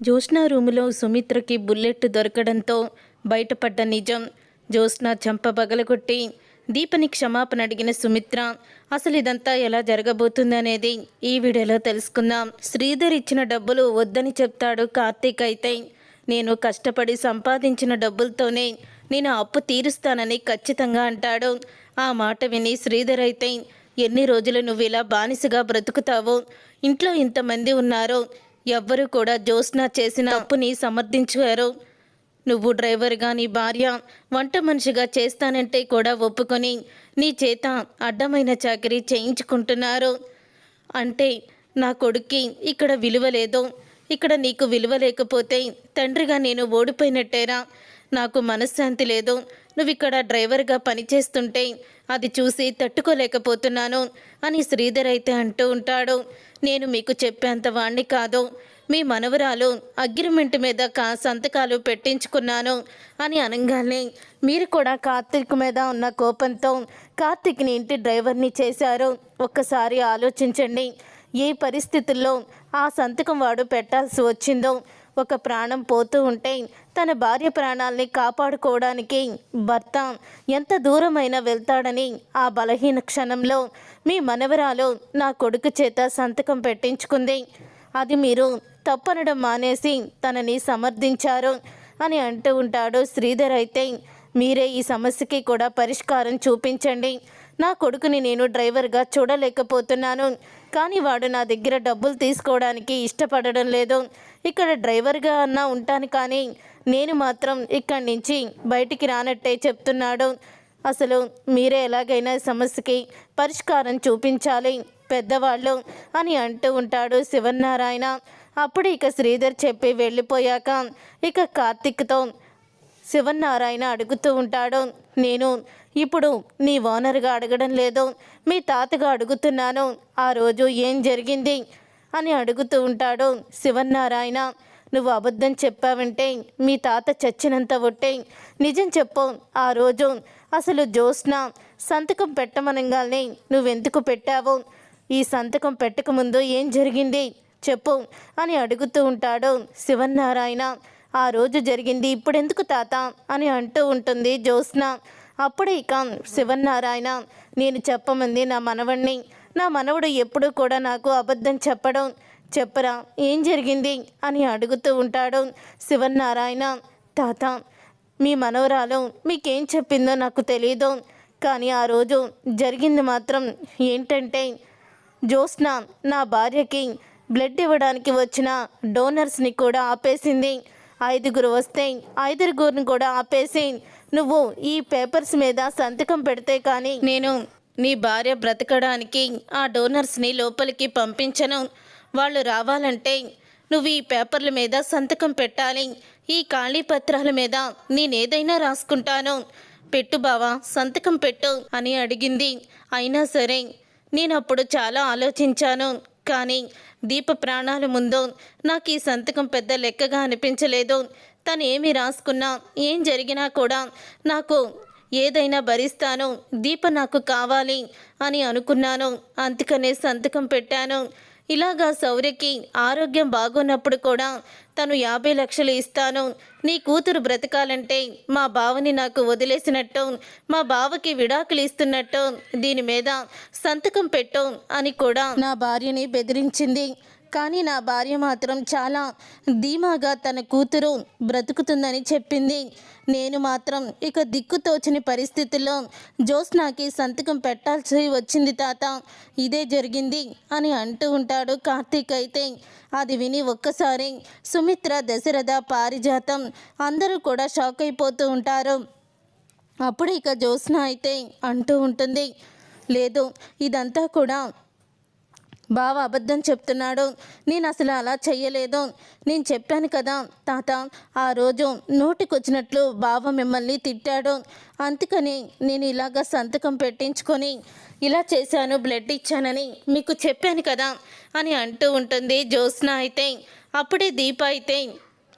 Jyotsna రూములో సుమిత్రకి bullet దొరకడంతో బయటపడ్డ నిజం. జ్యోత్స్న చెంప బగలగొట్టి దీపని క్షమాపణ అడిగిన సుమిత్ర అసలు ఇదంతా ఎలా జరగబోతుందనేది ఈ వీడియోలో తెలుసుకుందాం. శ్రీధర్ ఇచ్చిన డబ్బులు వద్దని చెప్తాడు కార్తీక్ అయితే నేను కష్టపడి సంపాదించిన డబ్బులతోనే నేను అప్పు తీరుస్తానని ఖచ్చితంగా అంటాడు. ఆ మాట విని శ్రీధర్ అయితే ఎన్ని రోజులు నువ్వు ఇలా బానిసగా బ్రతుకుతావో? ఇంట్లో ఇంతమంది ఉన్నారో? ఎవ్వరూ కూడా జ్యోత్స్న చేసిన తప్పుని సమర్థించారు. నువ్వు డ్రైవర్గా నీ భార్య వంట మనిషిగా చేస్తానంటే కూడా ఒప్పుకొని నీ చేత అడ్డమైన చాకరీ చేయించుకుంటున్నారు. అంటే నా కొడుక్కి ఇక్కడ విలువ లేదు. ఇక్కడ నీకు విలువ లేకపోతే తండ్రిగా నేను ఓడిపోయినట్టేరా? నాకు మనశ్శాంతి లేదు. నువ్వు ఇక్కడ డ్రైవర్గా పనిచేస్తుంటే అది చూసి తట్టుకోలేకపోతున్నాను అని శ్రీధర్ అయితే అంటూ ఉంటాడు. నేను మీకు చెప్పేంత వాణ్ణి కాదు. మీ మనవరాలు అగ్రిమెంట్ మీద కా సంతకాలు పెట్టించుకున్నాను అని అనగానే మీరు కూడా కార్తీక్ మీద ఉన్న కోపంతో కార్తీక్ని ఇంటి డ్రైవర్ని చేశారు. ఒక్కసారి ఆలోచించండి. ఏ పరిస్థితుల్లో ఆ సంతకం వాడు పెట్టాల్సి వచ్చిందో? ఒక ప్రాణం పోతూ ఉంటే తన భార్య ప్రాణాల్ని కాపాడుకోవడానికి భర్త ఎంత దూరమైనా వెళ్తాడని ఆ బలహీన క్షణంలో మీ మనవరాలు నా కొడుకు చేత సంతకం పెట్టించుకుంది. అది మీరు తప్పనడం మానేసి తనని సమర్థించారు అని అంటూ ఉంటాడు శ్రీధర్ అయితే. మీరే ఈ సమస్యకి కూడా పరిష్కారం చూపించండి. నా కొడుకుని నేను డ్రైవర్గా చూడలేకపోతున్నాను. కానీ వాడు నా దగ్గర డబ్బులు తీసుకోవడానికి ఇష్టపడడం లేదు. ఇక్కడ డ్రైవర్గా అన్నా ఉంటాను కానీ నేను మాత్రం ఇక్కడి నుంచి బయటికి రానట్టే చెప్తున్నాడు. అసలు మీరే ఎలాగైనా సమస్యకి పరిష్కారం చూపించాలి పెద్దవాళ్ళు అని అంటూ ఉంటాడు శివనారాయణ అప్పుడు ఇక శ్రీధర్ చెప్పి వెళ్ళిపోయాక ఇక కార్తిక్తో శివనారాయణ అడుగుతూ ఉంటాడు. నేను ఇప్పుడు నీ ఓనర్గా అడగడం లేదు మీ తాతగా అడుగుతున్నాను ఆ రోజు ఏం జరిగింది? అని అడుగుతూ ఉంటాడు శివన్నారాయణ. నువ్వు అబద్ధం చెప్పావంటే మీ తాత చచ్చినంత ఒట్టే. నిజం చెప్పు ఆ రోజు అసలు జ్యోత్స్న సంతకం పెట్టమనగానే నువ్వెందుకు పెట్టావు? ఈ సంతకం పెట్టకముందు ఏం జరిగింది? చెప్పు అని అడుగుతూ ఉంటాడు శివన్నారాయణ. ఆ రోజు జరిగింది. ఇప్పుడెందుకు తాత? అని అంటూ ఉంటుంది జ్యోత్స్న. అప్పుడే ఇక శివనారాయణ నేను చెప్పమంది నా మనవణ్ణి. నా మనవడు ఎప్పుడూ కూడా నాకు అబద్ధం చెప్పడం చెప్పరా ఏం జరిగింది? అని అడుగుతూ ఉంటాడు శివనారాయణ తాత మీ మనవరాలు మీకేం చెప్పిందో నాకు తెలియదు కానీ ఆ రోజు జరిగింది మాత్రం ఏంటంటే జ్యోత్స్న నా భార్యకి బ్లడ్ ఇవ్వడానికి వచ్చిన డోనర్స్ని కూడా ఆపేసింది. ఐదుగురు వస్తే ఐదుగురిని కూడా ఆపేసి నువ్వు ఈ పేపర్స్ మీద సంతకం పెడితే కానీ నేను నీ భార్య బ్రతకడానికి ఆ డోనర్స్ని లోపలికి పంపించను. వాళ్ళు రావాలంటే నువ్వు ఈ పేపర్ల మీద సంతకం పెట్టాలి. ఈ ఖాళీ పత్రాల మీద నేనేదైనా రాసుకుంటాను. పెట్టు బావా సంతకం పెట్టు అని అడిగింది. అయినా సరే నేను అప్పుడు చాలా ఆలోచించాను. కానీ దీప ప్రాణాల ముందు నాకు ఈ సంతకం పెద్ద లెక్కగా అనిపించలేదు. తను ఏమి రాసుకున్నా ఏం జరిగినా కూడా నాకు ఏదైనా భరిస్తాను దీప నాకు కావాలి అని అనుకున్నాను. అందుకనే సంతకం పెట్టాను. ఇలాగా శౌర్యకి ఆరోగ్యం బాగున్నప్పుడు కూడా తను యాభై లక్షలు ఇస్తాను. నీ కూతురు బ్రతకాలంటే మా బావని నాకు వదిలేసినట్టు మా బావకి విడాకులు ఇస్తున్నట్టు దీని మీద సంతకం పెట్టు అని కూడా నా భార్యని బెదిరించింది. కానీ నా భార్య మాత్రం చాలా ధీమాగా తన కూతురు బ్రతుకుతుందని చెప్పింది. నేను మాత్రం ఇక దిక్కుతోచని పరిస్థితుల్లో జ్యోత్స్నాకి సంతకం పెట్టాల్సి వచ్చింది తాత. ఇదే జరిగింది అని అంటూ ఉంటాడు కార్తీక్ అయితే. అది విని ఒక్కసారి సుమిత్ర దశరథ పారిజాతం అందరూ కూడా షాక్ అయిపోతూ ఉంటారు. అప్పుడు ఇక జ్యోత్స్న అయితే అంటూ ఉంటుంది. లేదు ఇదంతా కూడా బావ అబద్ధం చెప్తున్నాడు. నేను అసలు అలా చెయ్యలేదు. నేను చెప్పాను కదా తాత ఆ రోజు నోటికొచ్చినట్లు బావ మిమ్మల్ని తిట్టాడు. అందుకని నేను ఇలాగ సంతకం పెట్టించుకొని ఇలా చేశాను బ్లడ్ ఇచ్చానని మీకు చెప్పాను కదా అని అంటూ ఉంటుంది జ్యోత్స్న అయితే. అప్పుడే దీప అయితే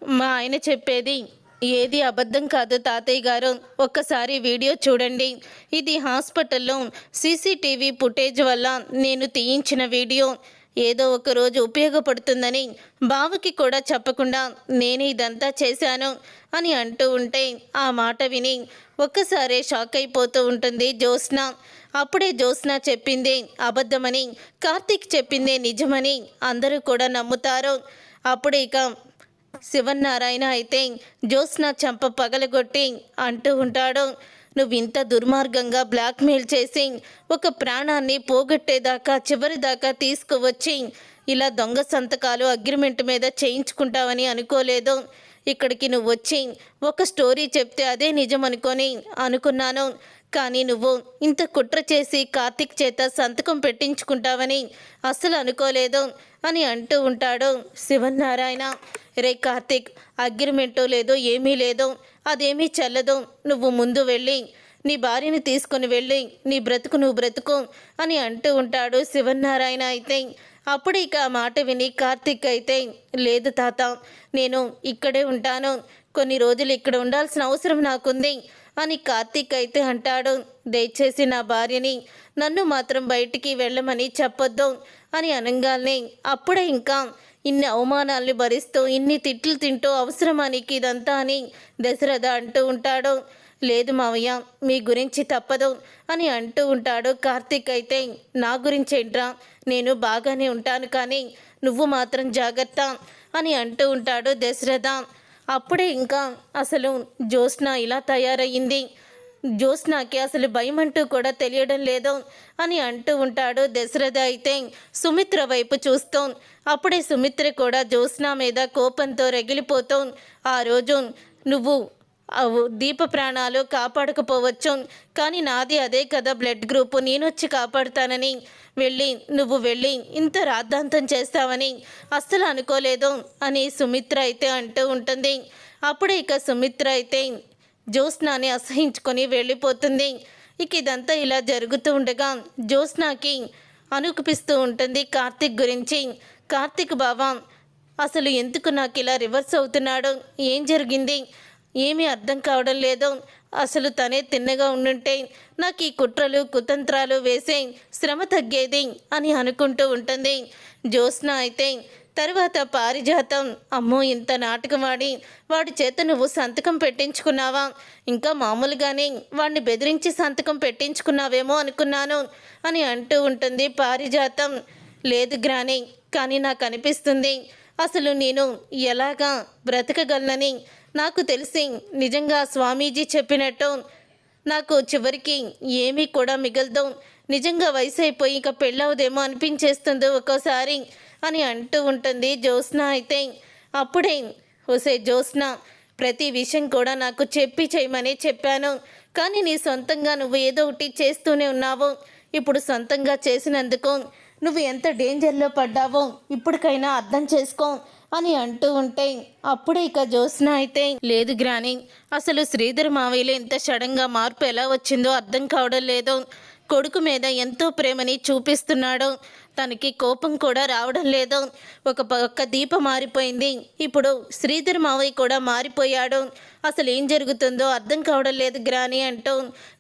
మా ఆయన చెప్పేది ఏది అబద్ధం కాదు తాతయ్య గారు ఒక్కసారి వీడియో చూడండి. ఇది హాస్పిటల్లో సీసీటీవీ ఫుటేజ్ వల్ల నేను తీయించిన వీడియో. ఏదో ఒక రోజు ఉపయోగపడుతుందని బావకి కూడా చెప్పకుండా నేను ఇదంతా చేశాను అని అంటూ ఉంటే ఆ మాట విని ఒక్కసారే షాక్ అయిపోతూ ఉంటుంది జ్యోత్స్న. అప్పుడే జ్యోత్స్న చెప్పింది అబద్ధమని కార్తీక్ చెప్పిందే నిజమని అందరూ కూడా నమ్ముతారు. అప్పుడు ఇక శివనారాయణ అయితే జ్యోత్స్న చంప పగలగొట్టి అంటూ ఉంటాడు. నువ్వు ఇంత దుర్మార్గంగా బ్లాక్మెయిల్ చేసి ఒక ప్రాణాన్ని పోగొట్టేదాకా చివరిదాకా తీసుకువచ్చి ఇలా దొంగ సంతకాలు అగ్రిమెంట్ మీద చేయించుకుంటావని అనుకోలేదు. ఇక్కడికి నువ్వు వచ్చి ఒక స్టోరీ చెప్తే అదే నిజం అనుకొని అనుకున్నాను. కానీ నువ్వు ఇంత కుట్ర చేసి కార్తిక్ చేత సంతకం పెట్టించుకుంటావని అస్సలు అనుకోలేదు అని అంటూ ఉంటాడు శివనారాయణ రే కార్తిక్ అగ్రిమెంటో లేదో ఏమీ లేదు అదేమీ చల్లదు నువ్వు ముందు వెళ్ళి నీ భార్యని తీసుకుని వెళ్ళి నీ బ్రతుకు నువ్వు బ్రతుకు అని అంటూ ఉంటాడు శివనారాయణ అయితే. అప్పుడు ఇక ఆ మాట విని కార్తిక్ అయితే లేదు తాత నేను ఇక్కడే ఉంటాను కొన్ని రోజులు ఇక్కడ ఉండాల్సిన అవసరం నాకుంది అని కార్తీక్ అయితే అంటాడు. దయచేసి నా భార్యని నన్ను మాత్రం బయటికి వెళ్ళమని చెప్పొద్దు అని అనగానే. అప్పుడే ఇంకా ఇన్ని అవమానాల్ని భరిస్తూ ఇన్ని తిట్లు తింటూ అవసరమా నీకు ఇదంతా అని దశరథ అంటూ ఉంటాడు. లేదు మావయ్య మీ గురించి తప్పదు అని అంటూ ఉంటాడు కార్తీక్ అయితే. నా గురించి ఏంట్రా? నేను బాగానే ఉంటాను కానీ నువ్వు మాత్రం జాగ్రత్త అని అంటూ ఉంటాడు దశరథ. అప్పుడే ఇంకా అసలు జ్యోత్స్న ఇలా తయారయ్యింది. జ్యోత్స్నాకి అసలు భయం అంటూ కూడా తెలియడం లేదు అని అంటూ ఉంటాడు దశరథ అయితే. సుమిత్ర వైపు చూస్తూ అప్పుడే సుమిత్ర కూడా జ్యోత్స్న మీద కోపంతో రగిలిపోతూ ఆ రోజు నువ్వు దీప ప్రాణాలు కాపాడకపోవచ్చు. కానీ నాది అదే కదా బ్లడ్ గ్రూప్. నేను వచ్చి కాపాడుతానని వెళ్ళి నువ్వు వెళ్ళి ఇంత రాద్ధాంతం చేస్తావని అస్సలు అనుకోలేదు అని సుమిత్ర అయితే అంటూ ఉంటుంది. అప్పుడే ఇక సుమిత్ర అయితే జ్యోత్స్నాని అసహించుకొని వెళ్ళిపోతుంది. ఇక ఇదంతా ఇలా జరుగుతూ ఉండగా జ్యోత్స్నాకి అనుకుపిస్తూ ఉంటుంది కార్తిక్ గురించి. కార్తిక్ బావా అసలు ఎందుకు నాకు ఇలా రివర్స్ అవుతున్నాడు? ఏం జరిగింది? ఏమీ అర్థం కావడం లేదు. అసలు తనే తిన్నగా ఉండుంటే నాకు ఈ కుట్రలు కుతంత్రాలు వేసే శ్రమ తగ్గేది అని అనుకుంటూ ఉంటుంది. జ్యోత్స్న అయితే తర్వాత పారిజాతం. అమ్మో ఇంత నాటకమాడి వాడి చేత నువ్వు సంతకం పెట్టించుకున్నావా? ఇంకా మామూలుగానే వాడిని బెదిరించి సంతకం పెట్టించుకున్నావేమో అనుకున్నాను అని అంటూ ఉంటుంది పారిజాతం. లేదు గ్రాని కానీ నాకు అనిపిస్తుంది. అసలు నేను ఎలాగా బ్రతకగలనని నాకు తెలిసి నిజంగా స్వామీజీ చెప్పినట్టు నాకు చివరికి ఏమీ కూడా మిగలదు. నిజంగా వయసు అయిపోయి ఇక పెళ్ళవదేమో అనిపించేస్తుంది ఒక్కోసారి అని అంటూ ఉంటుంది జ్యోత్స్న అయితే. అప్పుడే ఒసే జ్యోత్స్న ప్రతి విషయం కూడా నాకు చెప్పి చేయమని చెప్పాను. కానీ నీ సొంతంగా నువ్వు ఏదో ఒకటి చేస్తూనే ఉన్నావు. ఇప్పుడు సొంతంగా చేసినందుకు నువ్వు ఎంత డేంజర్లో పడ్డావో ఇప్పటికైనా అర్థం చేసుకో. అని అంటూ ఉంటే అప్పుడే ఇక జ్యోత్స్న అయితే లేదు గ్రాని అసలు శ్రీధర్ మావయ్యలో ఇంత సడన్గా మార్పు ఎలా వచ్చిందో అర్థం కావడం లేదు. కొడుకు మీద ఎంతో ప్రేమని చూపిస్తున్నాడు. తనకి కోపం కూడా రావడం లేదు. ఒక పక్క దీప మారిపోయింది. ఇప్పుడు శ్రీధర్ మావయ్య కూడా మారిపోయాడు. అసలు ఏం జరుగుతుందో అర్థం కావడం లేదు గ్రాని అంటూ.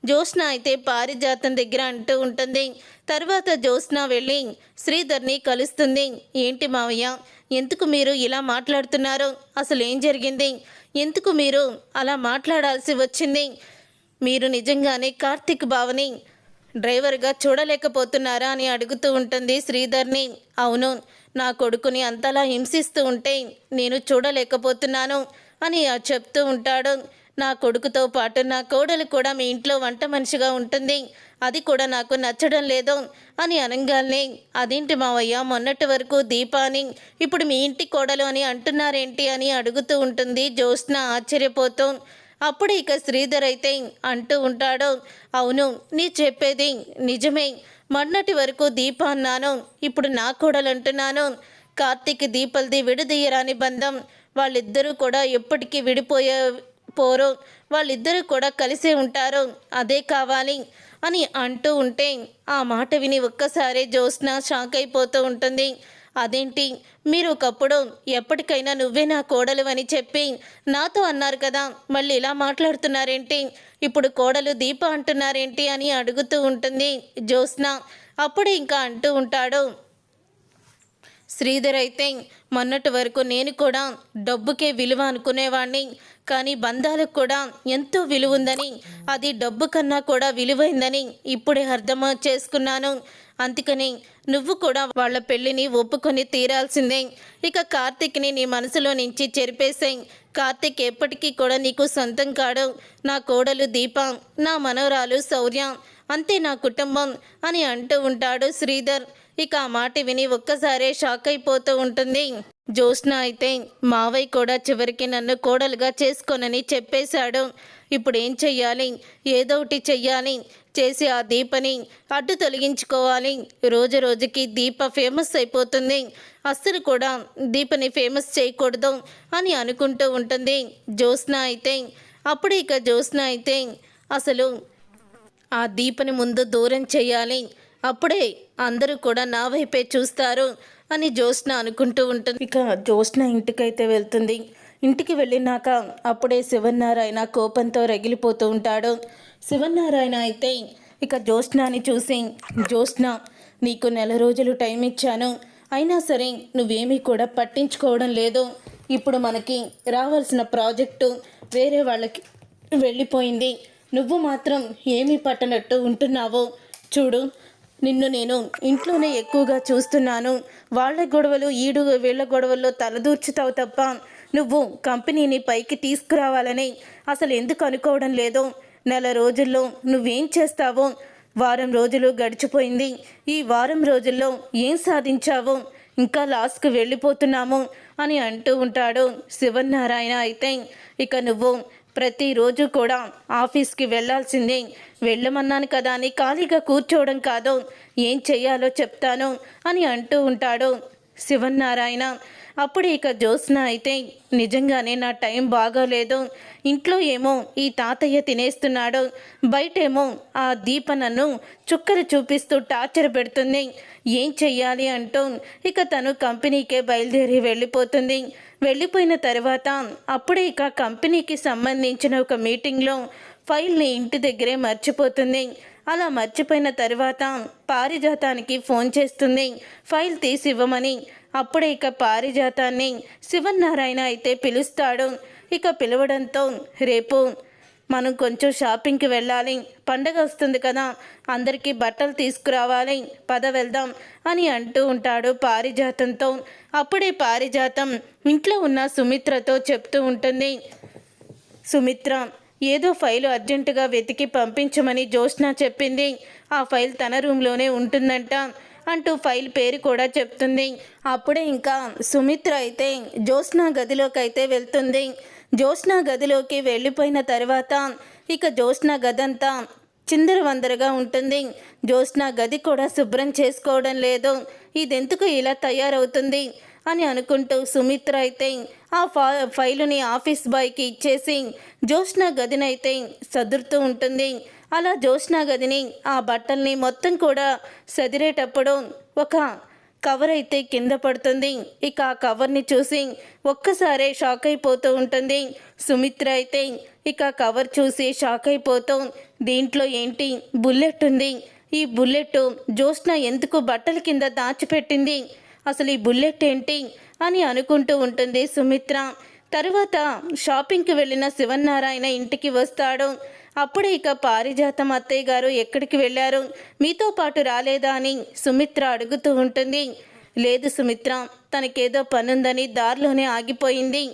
జ్యోత్స్న అయితే పారిజాతం దగ్గర అంటూ ఉంటుంది. తర్వాత జ్యోత్స్న వెళ్ళి శ్రీధర్ని కలుస్తుంది. ఏంటి మావయ్య? ఎందుకు మీరు ఇలా మాట్లాడుతున్నారు? అసలు ఏం జరిగింది? ఎందుకు మీరు అలా మాట్లాడాల్సి వచ్చింది? మీరు నిజంగానే కార్తిక్ భావని డ్రైవర్గా చూడలేకపోతున్నారా అని అడుగుతూ ఉంటుంది శ్రీధర్ని. అవును నా కొడుకుని అంతలా హింసిస్తూ ఉంటే నేను చూడలేకపోతున్నాను అని చెప్తూ ఉంటాడు. నా కొడుకుతో పాటు నా కోడలు కూడా మీ ఇంట్లో వంట మనిషిగా ఉంటుంది. అది కూడా నాకు నచ్చడం లేదు అని అనగానే అదేంటి మావయ్య మొన్నటి వరకు దీపాని ఇప్పుడు మీ ఇంటి కోడలు అని అంటున్నారేంటి? అని అడుగుతూ ఉంటుంది జ్యోత్స్న ఆశ్చర్యపోతూ. అప్పుడు ఇక శ్రీధర్ అయితే అంటూ ఉంటాడు అవును నీ చెప్పేది నిజమే. మొన్నటి వరకు దీప అన్నాను ఇప్పుడు నా కోడలు అంటున్నాను కార్తీక్ దీపల్ది విడదీయరాని బంధం. వాళ్ళిద్దరూ కూడా ఎప్పటికీ విడిపోయే పోరు. వాళ్ళిద్దరూ కూడా కలిసే ఉంటారు. అదే కావాలి అని అంటూ ఉంటే ఆ మాట విని ఒక్కసారి జ్యోత్స్న షాక్ అయిపోతూ ఉంటుంది. అదేంటి? మీరు ఒకప్పుడు ఎప్పటికైనా నువ్వే నా కోడలు అని చెప్పి నాతో అన్నారు కదా మళ్ళీ ఇలా మాట్లాడుతున్నారేంటి? ఇప్పుడు కోడలు దీప అంటున్నారేంటి అని అడుగుతూ ఉంటుంది జ్యోత్స్న. అప్పుడు ఇంకా అంటూ ఉంటాడు శ్రీధర్ అయితే మొన్నటి వరకు నేను కూడా డబ్బుకే విలువ అనుకునేవాడిని కానీ బంధాలకు కూడా ఎంతో విలువ ఉందని అది డబ్బు కన్నా కూడా విలువైందని ఇప్పుడే అర్థం చేసుకున్నాను. అందుకని నువ్వు కూడా వాళ్ళ పెళ్ళిని ఒప్పుకొని తీరాల్సిందే. ఇక కార్తిక్ని నీ మనసులో నుంచి చెరిపేసాయి. కార్తిక్ ఎప్పటికీ కూడా నీకు సొంతం కాడు. నా కోడలు దీప నా మనవరాలు శౌర్య అంతే నా కుటుంబం అని అంటూ ఉంటాడు శ్రీధర్. ఇక ఆ మాట విని ఒక్కసారే షాక్ అయిపోతూ ఉంటుంది. జ్యోత్స్న అయితే మావయ్య కూడా చివరికి నన్ను కోడలుగా చేసుకోనని చెప్పేశాడు. ఇప్పుడు ఏం చెయ్యాలి? ఏదో ఒకటి చెయ్యాలి. చేసి ఆ దీపని అడ్డు తొలగించుకోవాలి. రోజు రోజుకి దీప ఫేమస్ అయిపోతుంది. అస్సలు కూడా దీపని ఫేమస్ చేయకూడదు అని అనుకుంటూ ఉంటుంది జ్యోత్స్న అయితే. అప్పుడు ఇక జ్యోత్స్న అయితే అసలు ఆ దీపని ముందు దూరం చేయాలి అప్పుడే అందరూ కూడా నా వైపే చూస్తారు అని జ్యోత్స్న అనుకుంటూ ఉంటుంది. ఇక జ్యోత్స్న ఇంటికైతే వెళ్తుంది. ఇంటికి వెళ్ళినాక అప్పుడే శివనారాయణ కోపంతో రగిలిపోతూ ఉంటాడు. శివనారాయణ అయితే ఇక జ్యోత్స్నాని చూసి జ్యోత్స్న నీకు నెల రోజులు టైం ఇచ్చాను. అయినా సరే నువ్వేమీ కూడా పట్టించుకోవడం లేదు. ఇప్పుడు మనకి రావాల్సిన ప్రాజెక్టు వేరే వాళ్ళకి వెళ్ళిపోయింది. నువ్వు మాత్రం ఏమీ పట్టనట్టు ఉంటున్నావు చూడు. నిన్ను నేను ఇంట్లోనే ఎక్కువగా చూస్తున్నాను. వాళ్ళ గొడవలు ఈడు వీళ్ళ గొడవల్లో తలదూర్చుతావు తప్ప నువ్వు కంపెనీని పైకి తీసుకురావాలని అసలు ఎందుకు అనుకోవడం లేదు. నెల రోజుల్లో నువ్వేం చేస్తావో? వారం రోజులు గడిచిపోయింది. ఈ వారం రోజుల్లో ఏం సాధించావు? ఇంకా లాస్ట్కు వెళ్ళిపోతున్నాము అని అంటూ ఉంటాడు శివనారాయణ అయితే. ఇక నువ్వు ప్రతిరోజు కూడా ఆఫీస్కి వెళ్ళాల్సిందే. వెళ్ళమన్నాను కదా అని ఖాళీగా కూర్చోవడం కాదు. ఏం చెయ్యాలో చెప్తాను అని అంటూ ఉంటాడు శివనారాయణ అప్పుడు ఇక జ్యోత్స్న అయితే నిజంగానే నా టైం బాగోలేదు. ఇంట్లో ఏమో ఈ తాతయ్య తినేస్తున్నాడు. బయటేమో ఆ దీప నన్ను చుక్కలు చూపిస్తూ టార్చర్ పెడుతుంది. ఏం చెయ్యాలి అంటూ ఇక తను కంపెనీకే బయలుదేరి వెళ్ళిపోతుంది. వెళ్ళిపోయిన తర్వాత అప్పుడే ఇక కంపెనీకి సంబంధించిన ఒక మీటింగ్లో ఫైల్ని ఇంటి దగ్గరే మర్చిపోతుంది. అలా మర్చిపోయిన తర్వాత పారిజాతానికి ఫోన్ చేస్తుంది. ఫైల్ తీసి ఇవ్వమని అప్పుడే ఇక పారిజాతాన్ని శివనారాయణ అయితే పిలుస్తాడు. ఇక పిలవడంతో రేపు మనం కొంచెం షాపింగ్కి వెళ్ళాలి. పండగ వస్తుంది కదా అందరికీ బట్టలు తీసుకురావాలి. పద వెళ్దాం అని అంటూ ఉంటాడు పారిజాతంతో. అప్పుడే పారిజాతం ఇంట్లో ఉన్న సుమిత్రతో చెప్తూ ఉంటుంది. సుమిత్ర ఏదో ఫైలు అర్జెంటుగా వెతికి పంపించమని జ్యోత్స్న చెప్పింది. ఆ ఫైల్ తన రూమ్లోనే ఉంటుందంట. అంటూ ఫైల్ పేరు కూడా చెప్తుంది. అప్పుడే ఇంకా సుమిత్ర అయితే జ్యోత్స్న గదిలోకి అయితే వెళ్తుంది. జ్యోత్స్న గదిలోకి వెళ్ళిపోయిన తర్వాత ఇక జ్యోత్స్న గదంతా చిందరవందరగా ఉంటుంది. జ్యోత్స్న గది కూడా శుభ్రం చేసుకోవడం లేదు. ఇదెందుకు ఇలా తయారవుతుంది అని అనుకుంటూ సుమిత్ర అయితే ఆ ఫా ఫైలుని ఆఫీస్ బాయ్కి ఇచ్చేసి జ్యోత్స్న గదినైతే సదురుతూ ఉంటుంది. అలా జోష్నా గదిని ఆ బట్టల్ని మొత్తం కూడా సదిరేటప్పుడు ఒక కవర్ అయితే కింద పడుతుంది. ఇక ఆ కవర్ని చూసి ఒక్కసారే షాక్ అయిపోతూ ఉంటుంది. సుమిత్ర అయితే ఇక కవర్ చూసి షాక్ అయిపోతూ దీంట్లో ఏంటి? బుల్లెట్ ఉంది. ఈ బుల్లెట్ జ్యోత్స్న ఎందుకు బట్టల కింద దాచిపెట్టింది? అసలు ఈ బుల్లెట్ ఏంటి? అని అనుకుంటూ ఉంటుంది సుమిత్ర. తరువాత షాపింగ్కి వెళ్ళిన శివనారాయణ ఇంటికి వస్తాడు. అప్పుడు ఇక పారిజాతం అత్తయ్య గారు ఎక్కడికి వెళ్ళారు? మీతో పాటు రాలేదా అని సుమిత్ర అడుగుతూ ఉంటుంది. లేదు సుమిత్ర తనకేదో పనుందని దారిలోనే ఆగిపోయింది.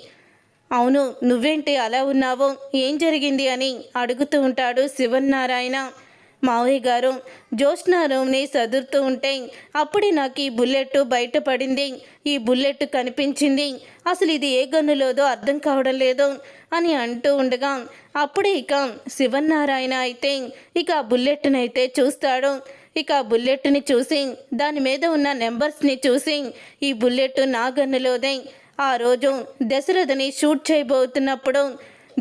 అవును నువ్వేంటి అలా ఉన్నావో? ఏం జరిగింది అని అడుగుతూ ఉంటాడు శివన్నారాయణ. మావయ్య గారు జ్యోత్స్న రూమ్ని సదురుతూ ఉంటే అప్పుడే నాకు ఈ బుల్లెట్ బయటపడింది. ఈ బుల్లెట్ కనిపించింది. అసలు ఇది ఏ గన్నులోదో అర్థం కావడం లేదు అని అంటూ ఉండగా అప్పుడే ఇక శివన్నారాయణ అయితే ఇక ఆ బుల్లెట్ని అయితే చూస్తాడు. ఇక ఆ బుల్లెట్ని చూసి దాని మీద ఉన్న నెంబర్స్ని చూసి ఈ బుల్లెట్ నా గన్నులోదే. ఆ రోజు దశరథని షూట్ చేయబోతున్నప్పుడు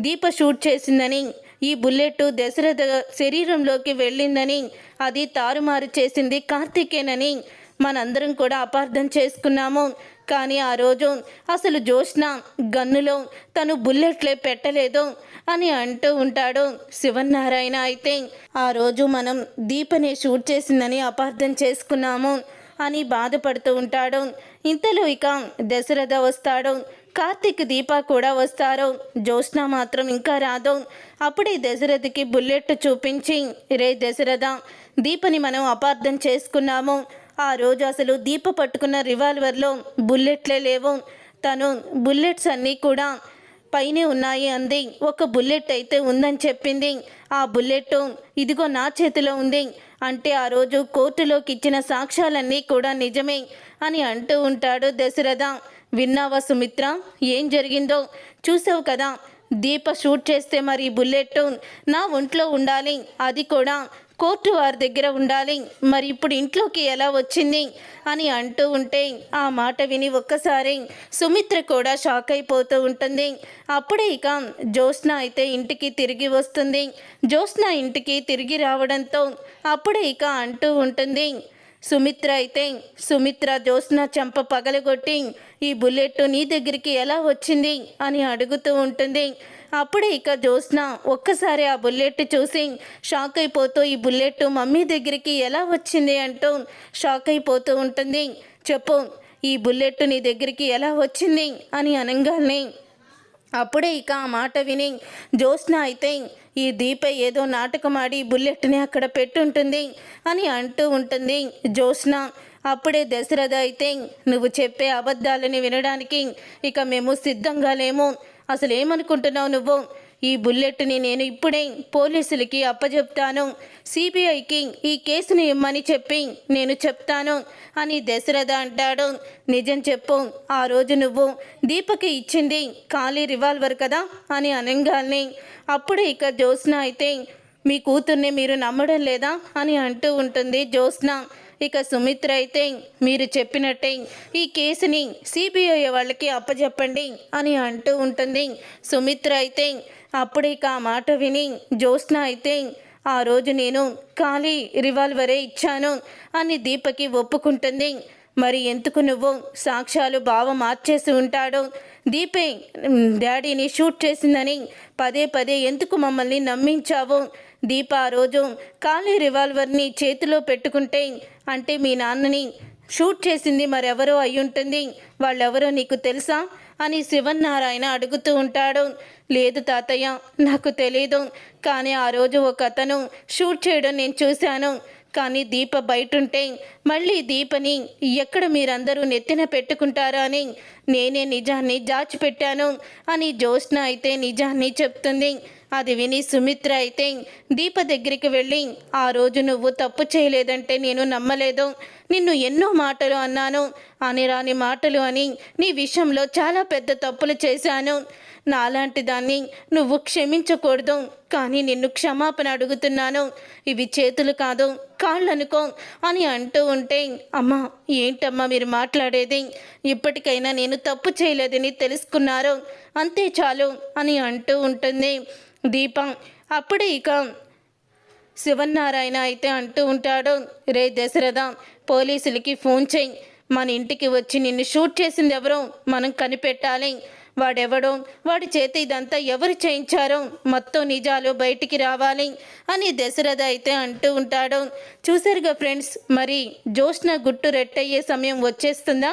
దీప షూట్ చేసిందని ఈ బుల్లెట్ దశరథ శరీరంలోకి వెళ్ళిందని అది తారుమారు చేసింది కార్తికేనని మనందరం కూడా అపార్థం చేసుకున్నాము. కానీ ఆ రోజు అసలు జోష్న గన్నులో తను బుల్లెట్లే పెట్టలేదు అని అంటూ ఉంటాడు శివనారాయణ అయితే. ఆ రోజు మనం దీపనే షూట్ చేసిందని అపార్థం చేసుకున్నాము అని బాధపడుతూ ఉంటాడు. ఇంతలో ఇక దశరథ వస్తాడు. కార్తీక్ దీప కూడా వస్తారు జ్యోత్స్న మాత్రం ఇంకా రాదు అప్పుడే దశరథకి బుల్లెట్ చూపించి రే దశరథ దీపని మనం అపార్థం చేసుకున్నాము. ఆ రోజు అసలు దీప పట్టుకున్న రివాల్వర్లో బుల్లెట్లే లేవు. తను బుల్లెట్స్ అన్నీ కూడా పైనే ఉన్నాయి అంది. ఒక బుల్లెట్ అయితే ఉందని చెప్పింది. ఆ బుల్లెట్ ఇదిగో నా చేతిలో ఉంది. అంటే ఆ రోజు కోర్టులోకి ఇచ్చిన సాక్ష్యాలన్నీ కూడా నిజమే అని అంటూ ఉంటాడు దశరథ. విన్నావా సుమిత్ర? ఏం జరిగిందో? చూసావు కదా? దీప షూట్ చేస్తే మరి బుల్లెట్ నా ఒంట్లో ఉండాలి. అది కూడా కోర్టు వారి దగ్గర ఉండాలి. మరి ఇప్పుడు ఇంట్లోకి ఎలా వచ్చింది అని అంటూ ఉంటే ఆ మాట విని ఒక్కసారి సుమిత్ర కూడా షాక్ అయిపోతూ ఉంటుంది. అప్పుడే ఇక జ్యోత్స్న అయితే ఇంటికి తిరిగి వస్తుంది. జ్యోత్స్న ఇంటికి తిరిగి రావడంతో అప్పుడే ఇక అంటూ ఉంటుంది సుమిత్ర అయితే సుమిత్ర జ్యోత్స్న చెంప పగలగొట్టి ఈ బుల్లెట్ నీ దగ్గరికి ఎలా వచ్చింది? అని అడుగుతూ ఉంటుంది. అప్పుడే ఇక జ్యోత్స్న ఒక్కసారి ఆ బుల్లెట్ చూసి షాక్ అయిపోతూ ఈ బుల్లెట్ మమ్మీ దగ్గరికి ఎలా వచ్చింది? అంటూ షాక్ అయిపోతూ ఉంటుంది. చెప్పు ఈ బుల్లెట్ నీ దగ్గరికి ఎలా వచ్చింది? అని అనగానే అప్పుడే ఇక ఆ మాట విని జ్యోత్స్న అయితే ఈ దీప ఏదో నాటకమాడి బుల్లెట్ని అక్కడ పెట్టుంటుంది అని అంటూ ఉంటుంది జ్యోత్స్న. అప్పుడే దశరథ అయితే నువ్వు చెప్పే అబద్ధాలని వినడానికి ఇక మేము సిద్ధంగా లేము. అసలు ఏమనుకుంటున్నావు నువ్వు? ఈ బుల్లెట్ని నేను ఇప్పుడే పోలీసులకి అప్పజెప్తాను. సిబిఐకి ఈ కేసుని ఇమ్మని చెప్పి నేను చెప్తాను అని దశరథ అంటాడు. నిజం చెప్పు ఆ రోజు నువ్వు దీపకి ఇచ్చింది ఖాళీ రివాల్వర్ కదా అని అనగానే అప్పుడు ఇక జ్యోత్స్న అయితే మీ కూతుర్ని మీరు నమ్మడం లేదా అని అంటూ ఉంటుంది జ్యోత్స్న. ఇక సుమిత్ర అయితే మీరు చెప్పినట్టే ఈ కేసుని సిబిఐ వాళ్ళకి అప్పచెప్పండి అని అంటూ ఉంటుంది. సుమిత్ర అయితే అప్పుడు ఇక ఆ మాట విని జ్యోత్స్న అయితే ఆ రోజు నేను ఖాళీ రివాల్వరే ఇచ్చాను అని దీపకి ఒప్పుకుంటుంది. మరి ఎందుకు నువ్వు సాక్ష్యాలు బావ మార్చేసి ఉంటాడు? దీపే డాడీని షూట్ చేసిందని పదే పదే ఎందుకు మమ్మల్ని నమ్మించావు? దీప ఆ రోజు ఖాళీ రివాల్వర్ని చేతిలో పెట్టుకుంటే అంటే మీ నాన్నని షూట్ చేసింది మరెవరో అయి ఉంటుంది వాళ్ళెవరో నీకు తెలుసా? అని శివన్నారాయణ అడుగుతూ ఉంటాడు. లేదు తాతయ్య నాకు తెలీదు. కానీ ఆ రోజు ఒక అతను షూట్ చేయడం నేను చూశాను. కానీ దీప బయటుంటే మళ్ళీ దీపని ఎక్కడ మీరందరూ నెత్తిన పెట్టుకుంటారా అని నేనే నిజాన్ని దాచిపెట్టాను అని జ్యోత్స్న అయితే నిజాన్ని చెప్తుంది. అది విని సుమిత్ర అయితే దీప దగ్గరికి వెళ్ళి ఆ రోజు నువ్వు తప్పు చేయలేదంటే నేను నమ్మలేదు. నిన్ను ఎన్నో మాటలు అన్నాను. అని రాని మాటలు అని నీ విషయంలో చాలా పెద్ద తప్పులు చేశాను. నాలాంటి దాన్ని నువ్వు క్షమించకూడదు. కానీ నిన్ను క్షమాపణ అడుగుతున్నాను. ఇవి చేతులు కాదు కాళ్ళు అనుకో అని అంటూ ఉంటే అమ్మా ఏంటమ్మా మీరు మాట్లాడేది? ఇప్పటికైనా నేను తప్పు చేయలేదని తెలుసుకున్నారు. అంతే చాలు అని అంటూ ఉంటుంది దీపం. అప్పుడే ఇక శివన్నారాయణ అయితే అంటూ ఉంటాడు రే దశరథ పోలీసులకి ఫోన్ చేయి మన ఇంటికి వచ్చి నిన్ను షూట్ చేసింది ఎవరో మనం కనిపెట్టాలి. వాడెవడో వాడి చేత ఇదంతా ఎవరు చేయించారో మొత్తం నిజాలు బయటికి రావాలి అని దశరథ అయితే అంటూ ఉంటాడు. చూసారుగా ఫ్రెండ్స్ మరి జోష్న గుట్టు రెట్టయ్యే సమయం వచ్చేస్తుందా?